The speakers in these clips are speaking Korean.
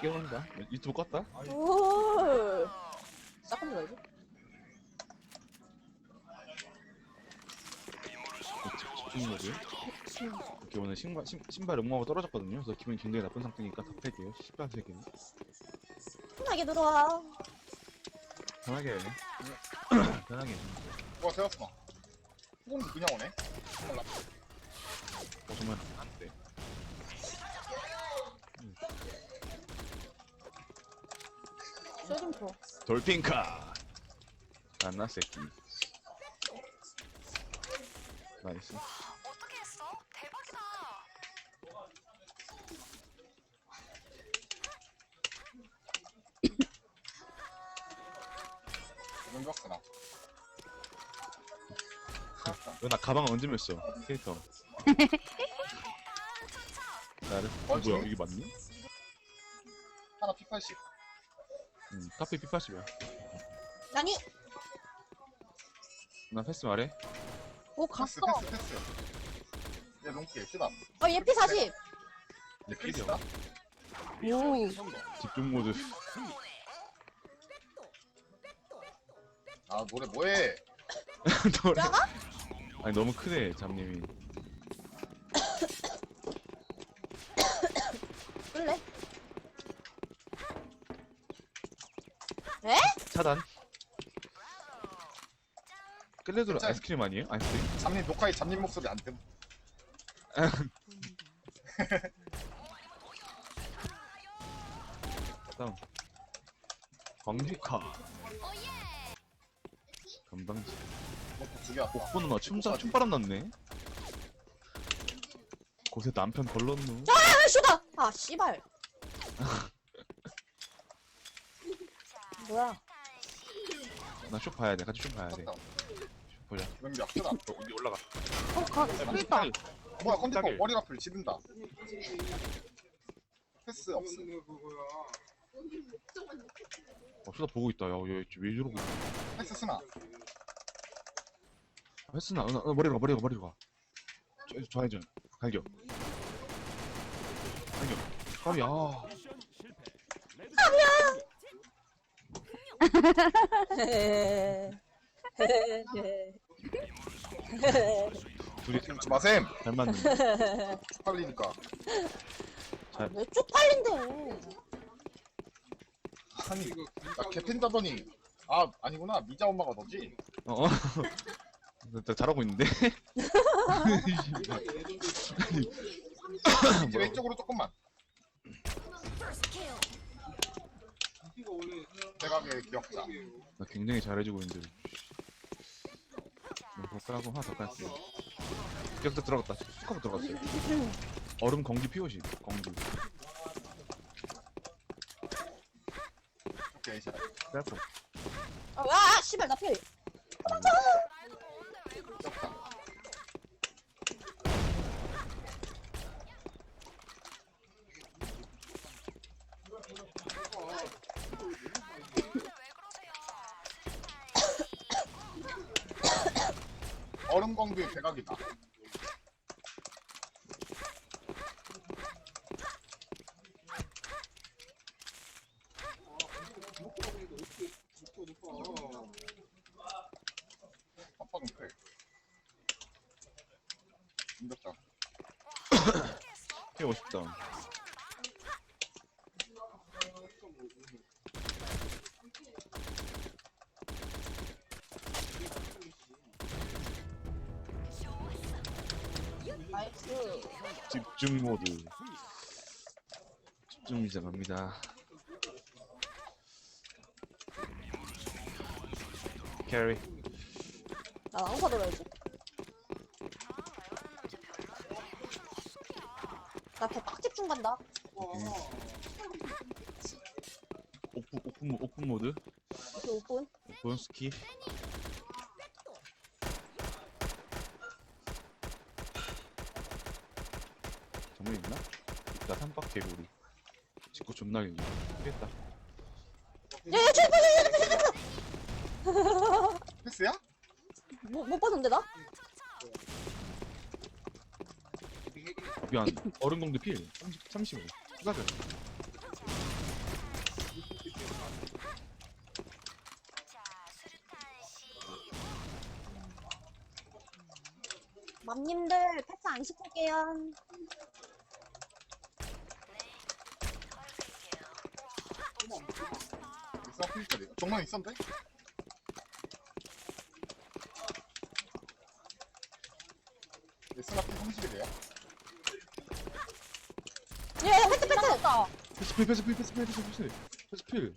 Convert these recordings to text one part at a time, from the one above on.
깨운다. 유튜브 껐다? 오. 싹한 모드. 이렇게 오늘 신발, 신, 신발 응모하고 떨어졌거든요. 그래서 기분이 굉장히 나쁜 상태니까 다 팰게요. 신발 세 개. 편하게 들어와. 편하게. 편하게. 와 세웠어 후공도 그냥 오네 어, 정말 안 돼. 쇼딩포. 돌핑카! 안나 새끼. 나이스. 어떻게 했어? 대박이다. 연벽스나 왜나 가방 언제 맸어? 캐릭터. 나를? 어, 어, 뭐야, 저기? 이게 맞니? 하나 P80 응, 카페 P80이야. 아니, 나 패스 말해? 오, 패스 갔어. 패스 패스 얘 롱킬 쓰다 어, 얘 P40. 내 필이야 오. 집중 모드. 아 노래 뭐해 노래. 작아? 아니, 너무 크네, 잡님이. 끌래? 차단. 끌레도 괜찮아. 아이스크림 아니에요? 아이스크림? 잡님 녹화에 잡님 목소리 안 뜸 다음. 광주카. 건방지. 두개 왔다 나 춤사, 춤바람 났네. 곳에 남편 걸렀누. 아, 쇼다! 아, 씨발. 뭐야? 나쇼 봐야 돼. 같이 쇼 봐야 돼. 쇼 보자. 연벽 쓰다 저 위에 올라가. 어, 가, 그니까. 뭐야 컨디퍼. 머리 앞을 지른다 패스 없음 어, 쇼다 보고 있다. 야, 얘, 왜 저러고 있어? 패스 쓰나 아, 했으나, 어, 나, 어, 머리로 가, 머리로 가, 머리로 가. 저, 좌회전. 갈겨. 갈겨. 까비, 아. 둘이 죽지 마셈 잘 맞는. 쪽팔리니까 왜 쪽팔린데? 아니 나 개팬다더니 아 아니구나 미자 엄마가 너지 어? 나, 나 잘하고 있는데? 이제 왼쪽으로 조금만 대각의 기억자 나 굉장히 잘해주고 있는데. 더 까고 하나 더 깔게. 기억자 들어갔다. 스카브 들어갔어요. 얼음 공기 피우시. 공기. 오케이 샷 빼고. 아, 아, 씨발, 나 필. 얼음 공기 대각이다. 빡빡은 클 인덕자 피우고 싶다. 집중 모드. 집중 이제 갑니다. 캐리. 나 나무사 들어야지. 나 개빡 집중 간다. 오픈, 오픈, 오픈 모드. 이렇게 5분. 오픈 스키. 어떻게 우리. 직구 존나게 모르겠다. 야야 저기 빠져 패스야? 뭐, 못못 봤는데 나? 미안. 얼음공대 필. 30, 35 추가들 맘님들 패스 안 시킬게요. 있어 필까지 정말 있었는데? 스나피 30이래요? 예, 패스 패스. 패스필 패스필 패스필 패스필 패스필.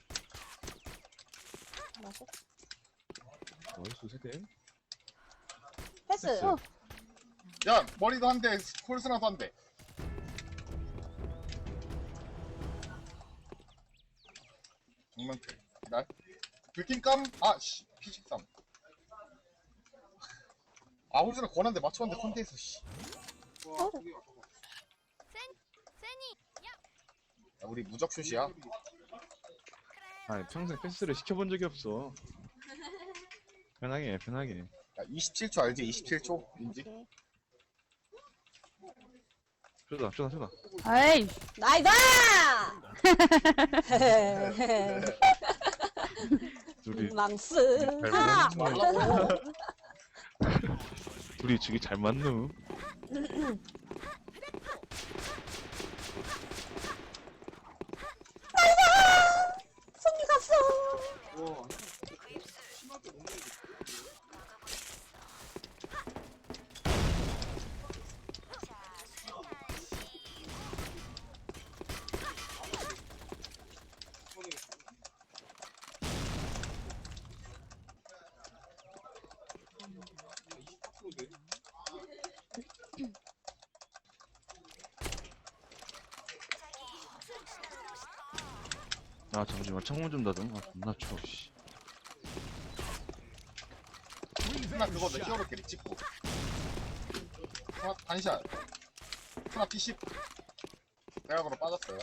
나이스 세대 패스. 패스. 어, 야 머리도 한대 콜스나도 한대 불킹감? 아 씨 P13 아 홀스나 권한대 맞췄는데 컨테에서 씨. 어, 야, 우리 무적 슛이야. 아니 평생 패스를 시켜본 적이 없어. 편하게 해, 편하게. 야 27초 알지? 27초? 인지? 쇼다 쇼다 쇼다. 아이, 나이다! 둘이 망스. 잘 둘이 저기 잘 맞누 아 잠시만. 창문 좀 닫아 아 겁나 추워 씨. 스나 그거도 히어로 캐리 찍고. 스나 반샷. 스나 P10. 대학으로 빠졌어요.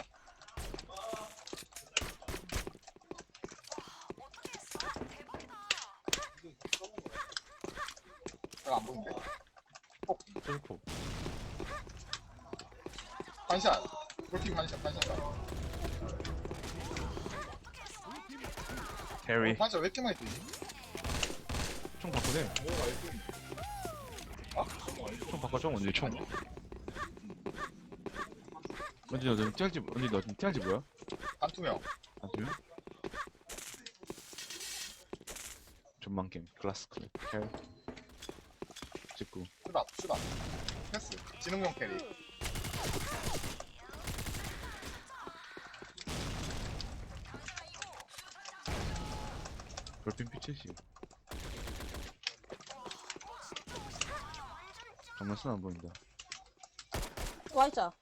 내가 안 보는데 셀프 반샷. 골킹 반샷 반샷 캐리. 반샷 왜 이렇게 많이 뜨지? 총 바꾸네 총 바꿔 총 언제 총. 언제 너 지금 띠알지 언제 너 지금 띠알지 뭐야? 반투명. 안 돼요? 전망 게임 클라스 클립 캐리. 찍고. 슈다 슈다 패스. 지능용 캐리 피치시 정말 쓰나 안 보인다 와 있자.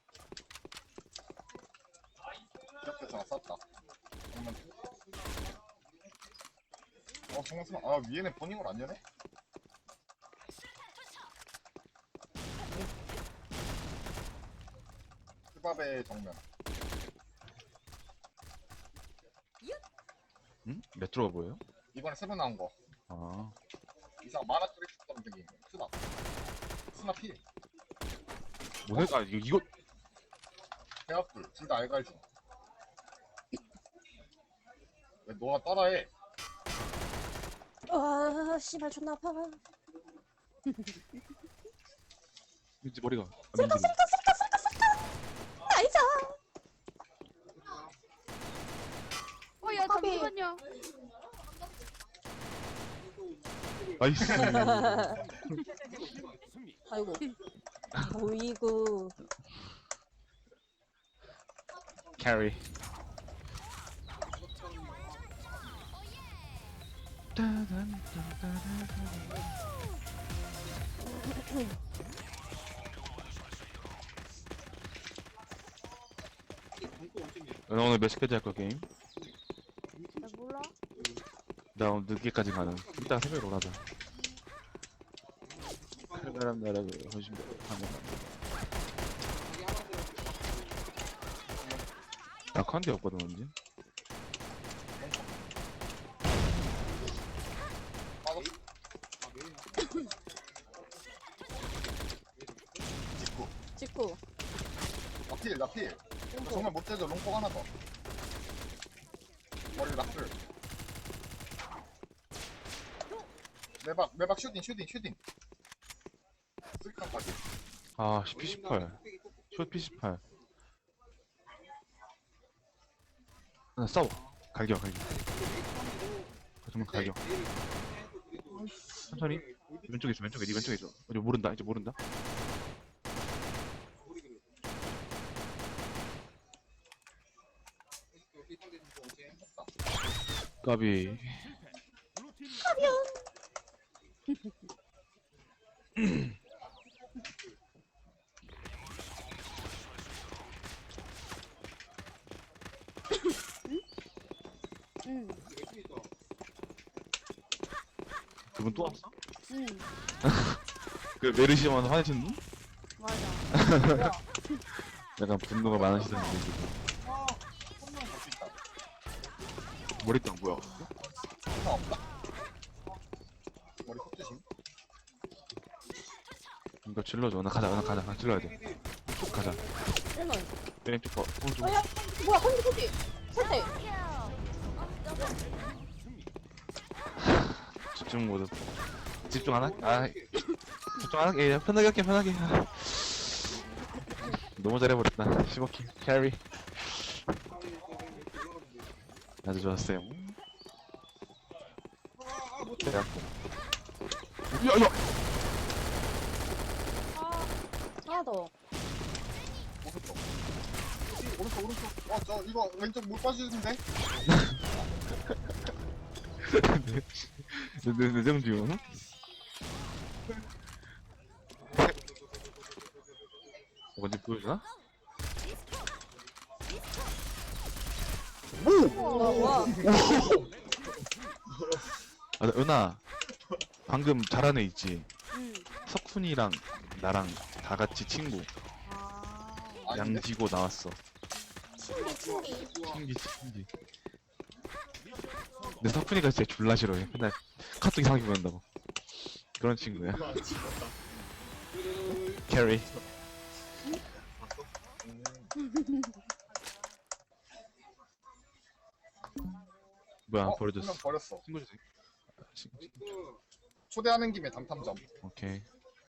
이렇게 잘 쐈다 정말 어 정말 스나 아 위에는 버닝을 안 여네? 스밥의 정면 응? 메트로가 뭐예요? 이번에 새로 나온 거 아 이상 만화 트랙처럼 생긴 거 스나 스나 필 뭐해? 아 이거 이거 대학불 둘다 알갈지 왜 너가 따라해 와, 씨발 존나 아파. 왠지 머리가 안 움직여 나이스. 어, 야, 까비. 잠시만요. 나이스 아이고. 보이고. 캐리 나 오늘 몇 시까지 할 거야 게임? 나 몰라. 나 오늘 늦게까지 가는 이따 새벽에 오라자 칼바람 나라고 훨씬 더 하면 나 컨디 없거든 언제? 직구. 나필 나필. 정말 못 되죠 롱폭 하나 더. 머리 라플. 매박 매박 슈팅 슈팅 슈팅. 쓰리칸 가지 아, P18. 숏 P18. 나 싸워. 갈겨, 갈겨. 정말 갈겨. 천천히. 왼쪽에 있어, 왼쪽에, 니 왼쪽에 있어. 이제 모른다, 이제 모른다. 까비. 응. 그분 또 왔어? 응. 그 메르시만 화내시는 분? 맞아. 약간 분노가 있다. 머리땅 뭐야? 하나 없다. 머리 콕 조심. 이거 질러줘. 나 가자, 나 가자, 나 질러야 돼. 쭉 가자. 왼쪽 봐. 오른쪽. 어, 야, 뭐야, 컨디, 컨디. 설대. 집중 모드. 집중 안 할? 아, 집중 안 할게. 예, 편하게 할게, 편하게. 아. 너무 잘해버렸다. 15킬 캐리. 아주 좋았어요. 그래갖고. 야, 야! 하나 더. 오른쪽. 오른쪽, 오른쪽. 어, 저, 이거 왼쪽 물 빠지는데? 내, 내, 내 정주. 뭔지 보여주나? 와, 와. 아, 나- 은하. 방금 잘한 애 있지? 응. 석훈이랑 나랑 다 같이 친구. 아. 양지고 나왔어. 친기, 친기. 친기, 친기. 근데 석훈이가 진짜 졸라 싫어해. 맨날 카톡 이상하게 보낸다고. 그런 친구야. 캐리. 뭐야, 어, 버려졌어. 한명 버렸어. 친구 주세요. 친- 친- 초대하는 김에 담탐점. 오케이.